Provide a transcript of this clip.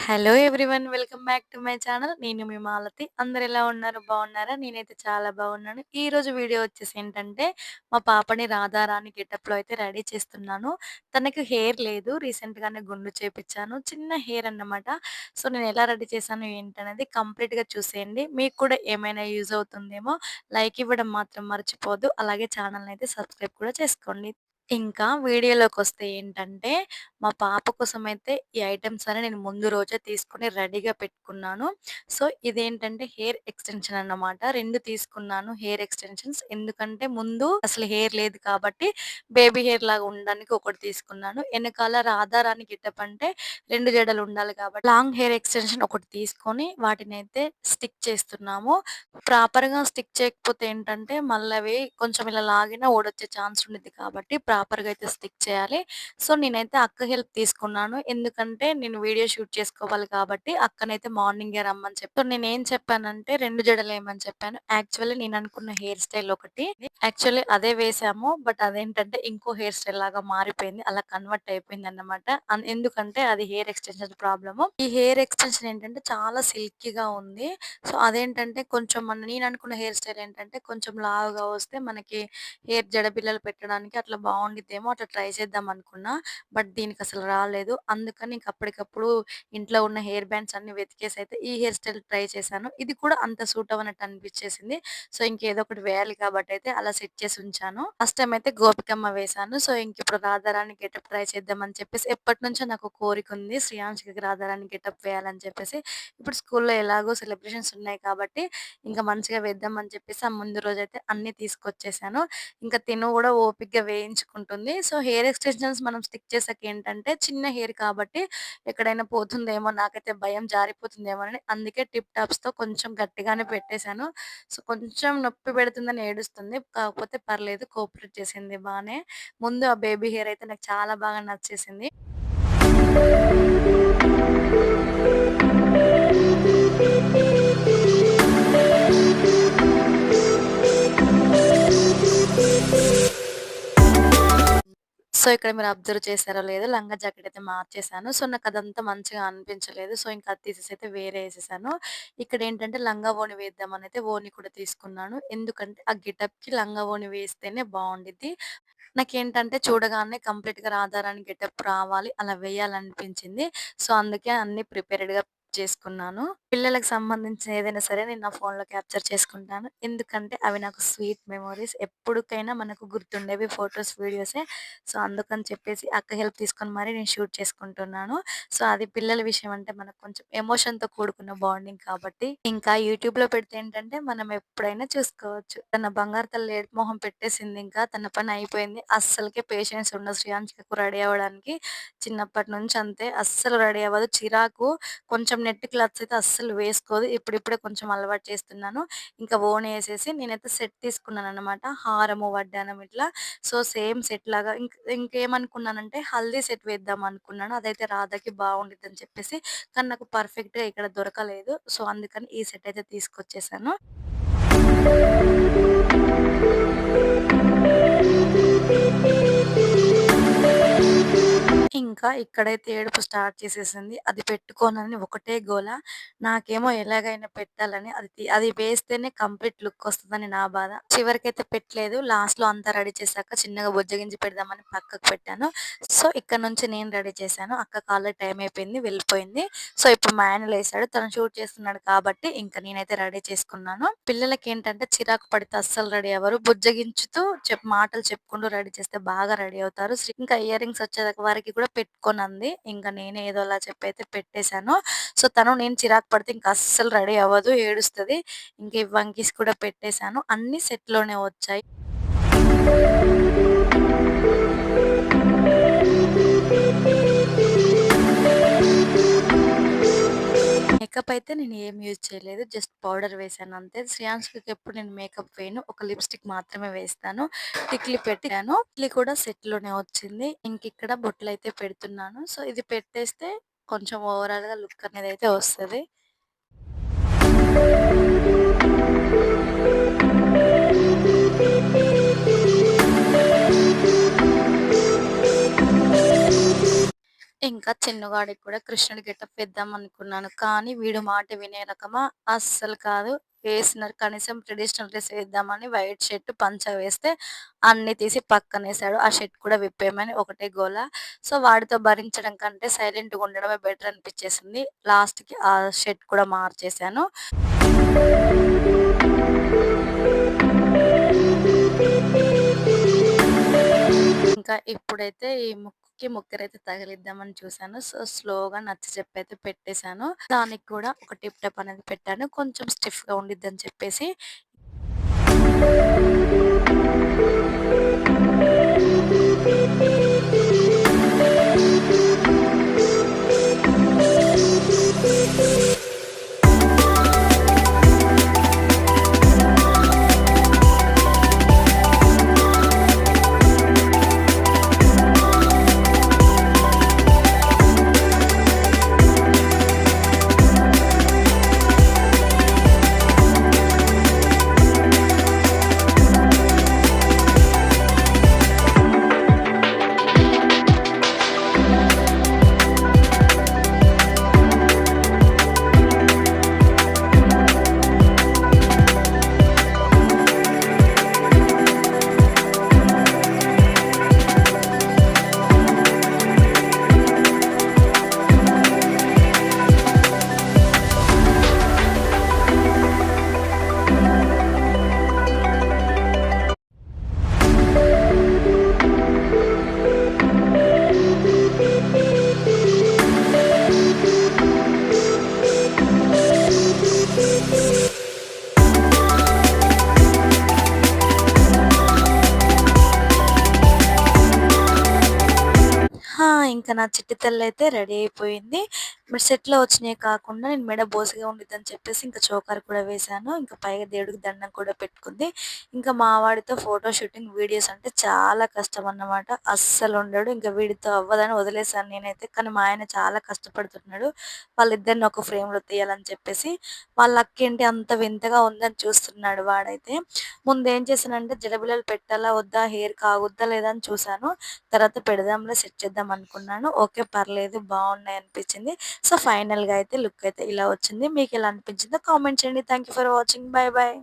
Hello everyone welcome back to my channel. నేను మీ మాలతి. అందరు ఎలా ఉన్నారు? బాగున్నారా? నేనైతే చాలా బాగున్నాను. ఈరోజు వీడియో వచ్చేసి ఏంటంటే, మా పాపని రాధారాణి గెటప్‌లో అయితే రెడీ చేస్తున్నాను. తనకి హెయిర్ లేదు. రీసెంట్‌గానే గుండు చేపించాను చిన్న హెయిర్ అన్నమాట. సో, నేను ఎలా రెడీ చేశాను ఏంటనేది కంప్లీట్‌గా చూసేయండి. మీకు కూడా ఏమైనా యూజ్ అవుతుందేమో లైక్ ఇవ్వడం మాత్రం మర్చిపోవద్దు. అలాగే ఛానల్‌ని అయితే సబ్స్క్రైబ్ కూడా చేసుకోండి. ఇంకా వీడియోలోకొస్తే ఏంటంటే, మా పాప కోసమైతే ఈ ఐటెమ్స్ అన్ని నేను ముందు రోజే తీసుకొని రెడీగా పెట్టుకున్నాను. సో, ఇదేంటంటే హెయిర్ ఎక్స్‌టెన్షన్ అన్నమాట. 2 తీసుకున్నాను హెయిర్ ఎక్స్‌టెన్షన్స్. ఎందుకంటే ముందు అసలు హెయిర్ లేదు కాబట్టి బేబీ హెయిర్ లాగా ఉండడానికి ఒకటి తీసుకున్నాను. ఎనకాల రాధారాణి గెటప్ అంటే 2 జడలు ఉండాలి కాబట్టి లాంగ్ హెయిర్ ఎక్స్‌టెన్షన్ ఒకటి తీసుకొని వాటినైతే స్టిక్ చేస్తున్నాము. ప్రాపర్‌గా స్టిక్ చేయకపోతే ఏంటంటే మళ్ళీ అవి కొంచెం ఇలా లాగినా ఊడొచ్చే ఛాన్స్ ఉండిద్ది కాబట్టి ప్రాపర్‌గా అయితే స్టిక్ చేయాలి. సో, నేనైతే అక్క హెల్ప్ తీసుకున్నాను. ఎందుకంటే నేను వీడియో షూట్ చేసుకోవాలి కాబట్టి అక్కనైతే మార్నింగే రమ్మని చెప్పి నేను ఏం చెప్పానంటే రెండు జడలేమని చెప్పాను. యాక్చువల్లీ నేను అనుకున్న హెయిర్ స్టైల్ ఒకటి. యాక్చువల్లీ అదే వేసాము. బట్ అదేంటంటే ఇంకో హెయిర్ స్టైల్ లాగా మారిపోయింది. అలా కన్వర్ట్ అయిపోయింది అనమాట ఎందుకంటే అది హెయిర్ ఎక్స్‌టెన్షన్ ప్రాబ్లము. ఈ హెయిర్ ఎక్స్‌టెన్షన్ ఏంటంటే చాలా సిల్కీగా ఉంది. సో, అదేంటంటే కొంచెం మన నేను అనుకున్న హెయిర్ స్టైల్ ఏంటంటే కొంచెం లావుగా వస్తే మనకి హెయిర్ జడ పెట్టడానికి అట్లా వంగితేమో అట్లా ట్రై చేద్దాం అనుకున్నా. బట్ దీనికి అసలు రాలేదు. అందుకని ఇంక అప్పటికప్పుడు ఇంట్లో ఉన్న హెయిర్ బ్యాండ్స్ అన్ని వెతికేసి అయితే ఈ హెయిర్ స్టైల్ ట్రై చేశాను. ఇది కూడా అంత సూట్ అవ్వనట్టు అనిపించేసింది. సో, ఇంకేదో ఒకటి వేయాలి కాబట్టి అయితే అలా సెట్ చేసి ఉంచాను. ఫస్ట్ టైం అయితే గోపికమ్మ వేశాను. సో, ఇంకిప్పుడు రాధారాణి గెటప్ ట్రై చేద్దామని చెప్పేసి ఎప్పటి నుంచో నాకు కోరిక ఉంది. శ్రేయాన్షికి రాధారాణి గెటప్ వేయాలని చెప్పేసి. ఇప్పుడు స్కూల్‌లో ఎలాగో సెలబ్రేషన్స్ ఉన్నాయి కాబట్టి ఇంకా మంచిగా వేద్దామని చెప్పేసి ఆ ముందు రోజైతే అన్ని తీసుకొచ్చేసాను. ఇంకా తిను కూడా ఓపికగా ఉంటుంది సో, హెయిర్ ఎక్స్‌టెన్షన్స్ మనం స్టిక్ చేసాక ఏంటంటే చిన్న హెయిర్ కాబట్టి ఎక్కడైనా పోతుందేమో నాకైతే భయం జారిపోతుందేమో అని అందుకే టిప్ టాప్స్‌తో కొంచెం గట్టిగానే పెట్టేశాను సో, కొంచెం నొప్పి పెడుతుందని ఏడుస్తుంది. కాకపోతే పర్లేదు కోఆపరేట్ చేసింది బాగానే ముందు ఆ బేబీ హెయిర్ అయితే నాకు చాలా బాగా నచ్చేసింది. సో, ఇక్కడ మీరు అబ్జర్వ్ చేశారో లేదో లంగా జాకెట్ అయితే మార్చేసాను. సో, నాకు అదంతా మంచిగా అనిపించలేదు. సో, ఇంకా అది తీసేసి అయితే వేరే వేసేసాను ఇక్కడ ఏంటంటే లంగా ఓణి అయితే ఓణి కూడా తీసుకున్నాను. ఎందుకంటే ఆ గెటప్‌కి లంగా ఓణి వేస్తేనే బాగుండిద్ది నాకేంటంటే చూడగానే కంప్లీట్‌గా రాధారాణి గెటప్ రావాలి అలా వేయాలనిపించింది. సో, అందుకే అన్నీ ప్రిపేర్డ్‌గా చేసుకున్నాను. పిల్లలకు సంబంధించిన ఏదైనా సరే నేను నా ఫోన్‌లో క్యాప్చర్ చేసుకుంటాను. ఎందుకంటే అవి నాకు స్వీట్ మెమోరీస్. ఎప్పటికైనా మనకు గుర్తుండేవి ఫొటోస్ వీడియోసే. సో, అందుకని చెప్పేసి అక్క హెల్ప్ తీసుకొని మరి నేను షూట్ చేసుకుంటున్నాను. సో, అది పిల్లల విషయం అంటే మనకు కొంచెం ఎమోషన్‌తో కూడుకున్న బాండింగ్ కాబట్టి ఇంకా యూట్యూబ్‌లో పెడితే ఏంటంటే మనం ఎప్పుడైనా చూసుకోవచ్చు. తన బంగారు తల్లి మొహం పెట్టేసింది ఇంకా. తన పని అయిపోయింది. అస్సలకే పేషెన్స్ ఉండదు శ్రేయాన్షికకు రెడీ అవ్వడానికి. చిన్నప్పటి నుంచి అంతే. అస్సలు రెడీ అవ్వదు. చిరాకు. కొంచెం నెట్ క్లాత్స్ అయితే అస్సలు వేసుకోదు. ఇప్పుడిప్పుడే కొంచెం అలవాటు చేస్తున్నాను. ఇంకా ఓన్ వేసేసి నేనైతే సెట్ తీసుకున్నాను అనమాట హారము, వడ్డానం ఇట్లా. సో, సేమ్ సెట్ లాగా ఇంక ఇంకేమనుకున్నానంటే హల్దీ సెట్ వేద్దాం అనుకున్నాను. అదైతే రాధాకి అని చెప్పేసి. కానీ నాకు పర్ఫెక్ట్‌గా ఇక్కడ దొరకలేదు. సో, అందుకని ఈ సెట్ అయితే తీసుకొచ్చేసాను. ఇంకా ఇక్కడైతే ఏడుపు స్టార్ట్ చేసేసింది. అది పెట్టుకోనని ఒకటే గోల. నాకేమో ఎలాగైనా పెట్టాలని అది అది వేస్తేనే కంప్లీట్ లుక్ వస్తుందని నా బాధ. చివరికైతే పెట్టలేదు. లాస్ట్‌లో అంతా రెడీ చేశాక చిన్నగా బుజ్జగించి పెడదామని పక్కకు పెట్టాను. సో, ఇక్కడ నుంచి నేను రెడీ చేశాను. అక్క ఆల్రెడీ టైం అయిపోయింది. వెళ్ళిపోయింది. సో, ఇప్పుడు మా ఆయన లేసాడు. తను షూట్ చేస్తున్నాడు కాబట్టి ఇంకా నేనైతే రెడీ చేసుకున్నాను. పిల్లలకి ఏంటంటే చిరాకు పడితే అస్సలు రెడీ అవ్వరు. బుజ్జగించుతూ చెప్ మాటలు చెప్పుకుంటూ రెడీ చేస్తే బాగా రెడీ అవుతారు. ఇంకా ఇయర్ రింగ్స్ వచ్చేదాకా వరకి కూడా పెట్టుకోనంది. ఇంకా నేనే ఏదోలా చెప్పి అయితే పెట్టేశాను సో, తను నేను చిరాకు పడితే ఇంకా అస్సలు రెడీ అవ్వదు. ఏడుస్తది. ఇంకా ఈ వంకీస్ కూడా పెట్టేశాను అన్ని సెట్‌లోనే వచ్చాయి. మేకప్ అయితే నేను ఏం యూజ్ చేయలేదు. జస్ట్ పౌడర్ వేసాను అంతే. శ్రేయాంశ్కి ఎప్పుడు నేను మేకప్ వేయను. ఒక లిప్‌స్టిక్ మాత్రమే వేస్తాను. టిక్లీ పెట్టాను. టిక్లీ కూడా సెట్‌లోనే వచ్చింది. ఇంకా ఇక్కడ బొట్టలు బొట్లయితే పెడుతున్నాను. సో, ఇది పెట్టేస్తే కొంచెం ఓవరాల్‌గా లుక్ అనేది అయితే వస్తది. ఇంకా చిన్నగాడికి కూడా కృష్ణుడి గెటప్ వేద్దాం అనుకున్నాను. కానీ వీడు మాట వినే రకమా? అస్సలు కాదు. వేసినారు కనీసం ట్రెడిషనల్ డ్రెస్ వేద్దామని వైట్ షర్ట్, పంచ వేస్తే అన్ని తీసి పక్కనేసాడు. ఆ షర్ట్ కూడా విప్పేయమని ఒకటే గోల. సో, వాడితో భరించడం కంటే సైలెంట్‌గా ఉండడమే బెటర్ అనిపించేసింది. లాస్ట్‌కి ఆ షర్ట్ కూడా మార్చేశాను. ఇంకా ఇప్పుడైతే ఈ కి ముక్కరైతే తగిలిద్దామని చూసాను. సో, స్లోగా నచ్చచెప్పైతే పెట్టేశాను దానికి కూడా ఒక టిప్ టప్ అనేది పెట్టాను. కొంచెం స్టిఫ్గా ఉండిద్దని చెప్పేసి. ఆ! ఇంకా నా చిట్టి తల్లయితే రెడీ అయిపోయింది. మరి సెట్‌లో వచ్చినాయి కాకుండా నేను మెడ బోసిగా ఉండిద్దని చెప్పేసి ఇంకా చోకర్ కూడా వేశాను. ఇంకా పైగా దేవుడికి దండం కూడా పెట్టుకుంది. ఇంకా మా వాడితో ఫోటో షూటింగ్, వీడియోస్ అంటే చాలా కష్టం అన్నమాట అస్సలు ఉండడు ఇంకా వీడితో అవ్వదని వదిలేసాను నేనైతే. కానీ మా ఆయన చాలా కష్టపడుతున్నాడు. వాళ్ళిద్దరిని ఒక ఫ్రేమ్‌లో తీయాలని చెప్పేసి. వాళ్ళ అక్కేంటి అంత వింతగా ఉందని చూస్తున్నాడు వాడైతే. ముందు ఏం చేశానంటే జడబిళ్ళలు పెట్టాలా వద్దా? హెయిర్ కాగుద్దా లేదా అని చూసాను. తర్వాత పెడదాంలే సెట్ చేద్దాం అనుకున్నాను. ఓకే. పర్లేదు బాగున్నాయి అనిపించింది. సో, ఫైనల్‌గా అయితే లుక్ అయితే ఇలా వచ్చింది. మీకు ఎలా అనిపించిందో కామెంట్ చేయండి. Thank you for watching. Bye bye